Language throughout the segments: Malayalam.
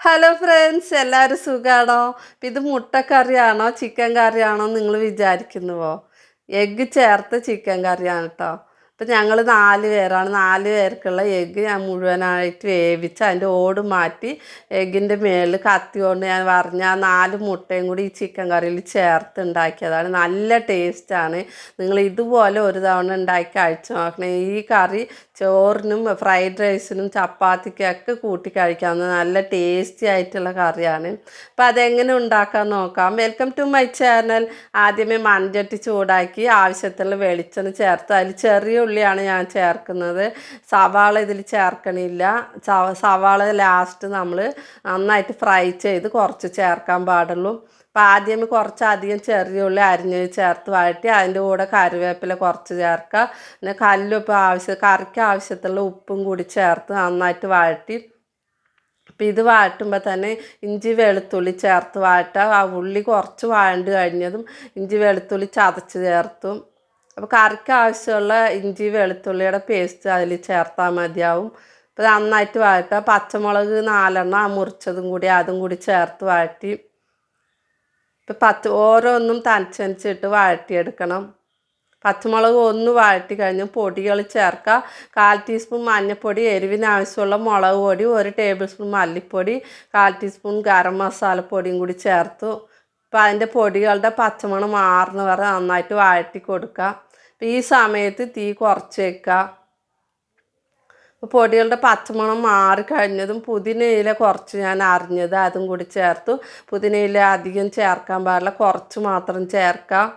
ഹലോ ഫ്രണ്ട്സ് എല്ലാവരും സുഖമാണോ ഇത് മുട്ടക്കറിയാണോ? ചിക്കൻ കറിയാണോ നിങ്ങൾ വിചാരിക്കുന്നുവോ? എഗ്ഗ് ചേർത്ത് ചിക്കൻ കറിയാണ് കേട്ടോ അപ്പം ഞങ്ങൾ നാല് പേരാണ്. നാല് പേർക്കുള്ള എഗ്ഗ് ഞാൻ മുഴുവനായിട്ട് വേവിച്ച് അതിന്റെ ഓട് മാറ്റി എഗ്ഗിന്റെ മേളിൽ കത്തി കൊണ്ട് ഞാൻ പറഞ്ഞ ആ നാല് മുട്ടയും കൂടി ഈ ചിക്കൻ കറിയിൽ ചേർത്ത് ഉണ്ടാക്കിയതാണ്. നല്ല ടേസ്റ്റാണ് നിങ്ങൾ ഇതുപോലെ ഒരു തവണ ഉണ്ടാക്കി കഴിച്ചു നോക്കണേ. ഈ കറി ചോറിനും ഫ്രൈഡ് റൈസിനും ചപ്പാത്തിക്കൊക്കെ കൂട്ടി കഴിക്കാവുന്ന നല്ല ടേസ്റ്റി ആയിട്ടുള്ള കറിയാണ്. അപ്പോൾ അതെങ്ങനെ ഉണ്ടാക്കാൻ നോക്കാം. വെൽക്കം ടു മൈ ചാനൽ ആദ്യമേ മൺചട്ടി ചൂടാക്കി ആവശ്യത്തിലുള്ള വെളിച്ചെണ്ണ ചേർത്ത് അതിൽ ചെറിയ ഉള്ളിയാണ് ഞാൻ ചേർക്കുന്നത്. സവാള ഇതിൽ ചേർക്കണില്ല. സവാള ലാസ്റ്റ് നമ്മൾ നന്നായിട്ട് ഫ്രൈ ചെയ്ത് കുറച്ച് ചേർക്കാൻ പാടുള്ളൂ. അപ്പോൾ ആദ്യം കുറച്ചധികം ചെറിയ ഉള്ളി അരിഞ്ഞ് ചേർത്ത് വഴറ്റി അതിന്റെ കൂടെ കറിവേപ്പില കുറച്ച് ചേർക്കുക. പിന്നെ കല്ലുപ്പ് ആവശ്യം കറിക്ക് ആവശ്യത്തുള്ള ഉപ്പും കൂടി ചേർത്ത് നന്നായിട്ട് വഴറ്റി. അപ്പം ഇത് വഴറ്റുമ്പോൾ തന്നെ ഇഞ്ചി വെളുത്തുള്ളി ചേർത്ത് വാട്ടുക ആ ഉള്ളി കുറച്ച് വഴണ്ട് കഴിഞ്ഞതും ഇഞ്ചി വെളുത്തുള്ളി ചതച്ച് ചേർത്തും. അപ്പോൾ കറിക്ക് ആവശ്യമുള്ള ഇഞ്ചി വെളുത്തുള്ളിയുടെ പേസ്റ്റ് അതിൽ ചേർത്താൽ മതിയാവും. അപ്പോൾ നന്നായിട്ട് വഴറ്റുക. പച്ചമുളക് നാലെണ്ണം മുറിച്ചതും കൂടി അതും കൂടി ചേർത്ത് വഴറ്റി. ഇപ്പം പച്ച ഓരോന്നും തനച്ചനച്ചിട്ട് വഴറ്റിയെടുക്കണം. പച്ചമുളക് ഒന്ന് വഴറ്റി കഴിഞ്ഞ് പൊടികൾ ചേർക്കുക. കാൽ ടീസ്പൂൺ മഞ്ഞൾപ്പൊടി എരിവിന് ആവശ്യമുള്ള മുളക് പൊടി ഒരു ടേബിൾ സ്പൂൺ മല്ലിപ്പൊടി കാൽ ടീസ്പൂൺ ഗരം മസാലപ്പൊടിയും കൂടി ചേർത്തു. അപ്പോൾ അതിന്റെ പൊടികളുടെ പച്ചമണം മാറുന്ന വരെ നന്നായിട്ട് വഴറ്റി കൊടുക്കുക. അപ്പോൾ ഈ സമയത്ത് തീ കുറച്ച് വെക്കുക. അപ്പോൾ പൊടികളുടെ പച്ചമണം മാറി കഴിഞ്ഞതും പുതിനയില കുറച്ച് ഞാൻ അറിഞ്ഞത് അതും കൂടി ചേർത്തു. പുതിനയില അധികം ചേർക്കാൻ പാടില്ല കുറച്ച് മാത്രം ചേർക്കാം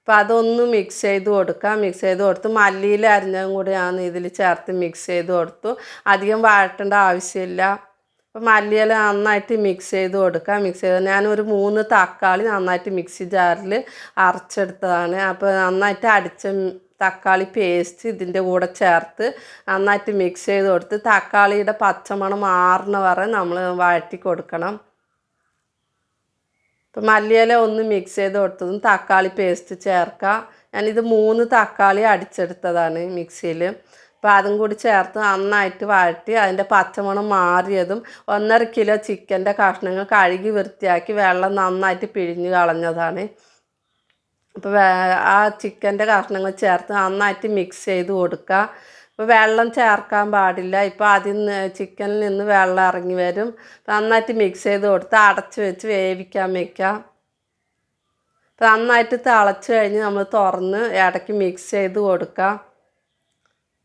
അപ്പോൾ അതൊന്ന് മിക്സ് ചെയ്ത് കൊടുക്കാം മിക്സ് ചെയ്ത് കൊടുത്ത് മല്ലിയിൽ അരിഞ്ഞതും കൂടി ഞാൻ ഇതിൽ ചേർത്ത് മിക്സ് ചെയ്ത് കൊടുത്തു. അധികം വഴറ്റേണ്ട ആവശ്യമില്ല. അപ്പോൾ മല്ലിയില നന്നായിട്ട് മിക്സ് ചെയ്ത് കൊടുക്കുക മിക്സ് ചെയ്ത് ഞാനൊരു മൂന്ന് തക്കാളി നന്നായിട്ട് മിക്സി ജാറിൽ അരച്ചെടുത്തതാണ്. അപ്പോൾ നന്നായിട്ട് അടിച്ച തക്കാളി പേസ്റ്റ് ഇതിന്റെ കൂടെ ചേർത്ത് നന്നായിട്ട് മിക്സ് ചെയ്ത് കൊടുത്ത് തക്കാളിയുടെ പച്ചമണം മാറുന്ന വരെ നമ്മൾ വഴറ്റി കൊടുക്കണം. ഇപ്പം മല്ലിയില ഒന്ന് മിക്സ് ചെയ്ത് കൊടുത്തതും തക്കാളി പേസ്റ്റ് ചേർക്കുക ഞാനിത് മൂന്ന് തക്കാളി അടിച്ചെടുത്തതാണ് മിക്സിയിൽ അപ്പോൾ അതും കൂടി ചേർത്ത് നന്നായിട്ട് വഴറ്റി അതിന്റെ പച്ചമണം മാറിയതും ഒന്നര കിലോ ചിക്കന്റെ കഷ്ണങ്ങൾ കഴുകി വൃത്തിയാക്കി വെള്ളം നന്നായിട്ട് പിഴിഞ്ഞ് കളഞ്ഞതാണ്. അപ്പോൾ ആ ചിക്കന്റെ കഷ്ണങ്ങൾ ചേർത്ത് നന്നായിട്ട് മിക്സ് ചെയ്ത് കൊടുക്കുക. ഇപ്പോൾ വെള്ളം ചേർക്കാൻ പാടില്ല. ഇപ്പോൾ അതിൽ നിന്ന് ചിക്കനിൽ നിന്ന് വെള്ളം ഇറങ്ങി വരും. നന്നായിട്ട് മിക്സ് ചെയ്ത് കൊടുത്ത് അടച്ച് വെച്ച് വേവിക്കാൻ വെക്കാം അപ്പോൾ നന്നായിട്ട് തിളച്ച് കഴിഞ്ഞ് നമ്മൾ തുറന്ന് ഇടയ്ക്ക് മിക്സ് ചെയ്ത് കൊടുക്കാം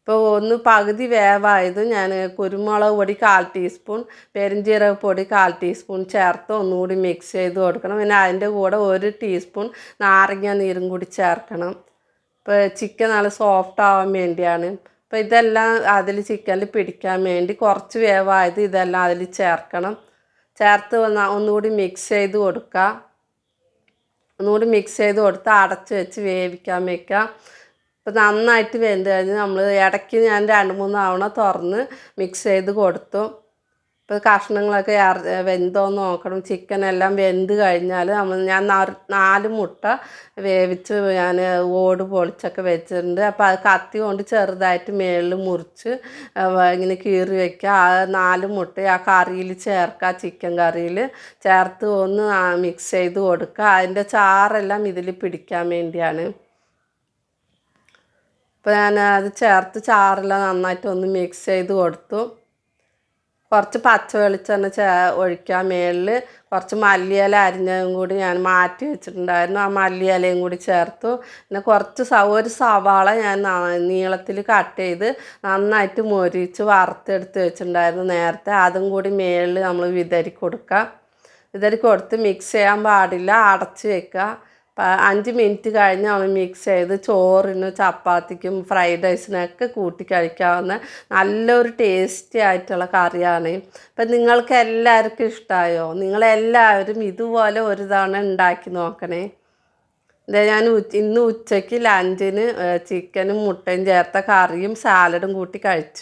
ഇപ്പോൾ ഒന്ന് പകുതി വേവായത് ഞാൻ കുരുമുളക് പൊടി കാൽ ടീസ്പൂൺ പെരിഞ്ജീരക പൊടി കാൽ ടീസ്പൂൺ ചേർത്ത് ഒന്നുകൂടി മിക്സ് ചെയ്ത് കൊടുക്കണം. പിന്നെ അതിന്റെ കൂടെ ഒരു ടീസ്പൂൺ നാരങ്ങ നീരും കൂടി ചേർക്കണം. ഇപ്പോൾ ചിക്കൻ നല്ല സോഫ്റ്റ് ആവാൻ വേണ്ടിയാണ്. അപ്പോൾ ഇതെല്ലാം അതിൽ ചിക്കനിൽ പിടിക്കാൻ വേണ്ടി കുറച്ച് വേവായത് ഇതെല്ലാം അതിൽ ചേർക്കണം. ചേർത്ത് ഒന്നുകൂടി മിക്സ് ചെയ്ത് കൊടുക്കുക ഒന്നുകൂടി മിക്സ് ചെയ്ത് കൊടുത്ത് അടച്ച് വെച്ച് വേവിക്കാൻ വെക്കുക അപ്പോൾ നന്നായിട്ട് വെന്ത് കഴിഞ്ഞ് നമ്മൾ ഇടയ്ക്ക് ഞാൻ രണ്ട് മൂന്ന് തവണ തുറന്ന് മിക്സ് ചെയ്ത് കൊടുത്തു. ഇപ്പോൾ കഷ്ണങ്ങളൊക്കെ വെന്തോ നോക്കണം. ചിക്കൻ എല്ലാം വെന്ത് കഴിഞ്ഞാൽ നമ്മൾ ഞാൻ നാല് മുട്ട വേവിച്ച് ഞാൻ ഓട് പൊളിച്ചൊക്കെ വെച്ചിട്ടുണ്ട്. അപ്പോൾ അത് കത്തി കൊണ്ട് ചെറുതായിട്ട് മേളിൽ മുറിച്ച് ഇങ്ങനെ കീറി വെക്കുക. ആ നാല് മുട്ട ആ കറിയിൽ ചേർക്കുക ചിക്കൻ കറിയിൽ ചേർത്ത് ഒന്ന് മിക്സ് ചെയ്ത് കൊടുക്കുക അതിന്റെ ചാറെല്ലാം ഇതിൽ പിടിക്കാൻ വേണ്ടിയാണ്. അപ്പോൾ ഞാൻ അത് ചേർത്ത് ചാറെല്ലാം നന്നായിട്ട് ഒന്ന് മിക്സ് ചെയ്ത് കൊടുത്തു. കുറച്ച് പച്ച വെളിച്ചെണ്ണ ചേ ഒഴിക്കാൻ മേളിൽ കുറച്ച് മല്ലിയില അരിഞ്ഞതും കൂടി ഞാൻ മാറ്റി വെച്ചിട്ടുണ്ടായിരുന്നു. ആ മല്ലിയിലയും കൂടി ചേർത്തു. പിന്നെ കുറച്ച് ഒരു സവാള ഞാൻ നീളത്തിൽ കട്ട് ചെയ്ത് നന്നായിട്ട് മൊരിച്ച് വറുത്തെടുത്ത് വെച്ചിട്ടുണ്ടായിരുന്നു നേരത്തെ. അതും കൂടി മേളിൽ നമ്മൾ വിതറി കൊടുക്കുക വിതറി കൊടുത്ത് മിക്സ് ചെയ്യാൻ പാടില്ല. അടച്ച് വെക്കുക. അഞ്ച് മിനിറ്റ് കഴിഞ്ഞ് നമ്മൾ മിക്സ് ചെയ്ത് ചോറിന് ചപ്പാത്തിക്കും ഫ്രൈഡ് റൈസിനൊക്കെ കൂട്ടി കഴിക്കാവുന്ന നല്ലൊരു ടേസ്റ്റി ആയിട്ടുള്ള കറിയാണ്. അപ്പം നിങ്ങൾക്ക് എല്ലാവർക്കും ഇഷ്ടമായോ നിങ്ങളെല്ലാവരും ഇതുപോലെ ഒരു തവണ ഉണ്ടാക്കി നോക്കണേ. ഇത് ഞാൻ ഇന്ന് ഉച്ചയ്ക്ക് ലഞ്ചിന് ചിക്കനും മുട്ടയും ചേർത്ത കറിയും സാലഡും കൂട്ടി കഴിച്ചു.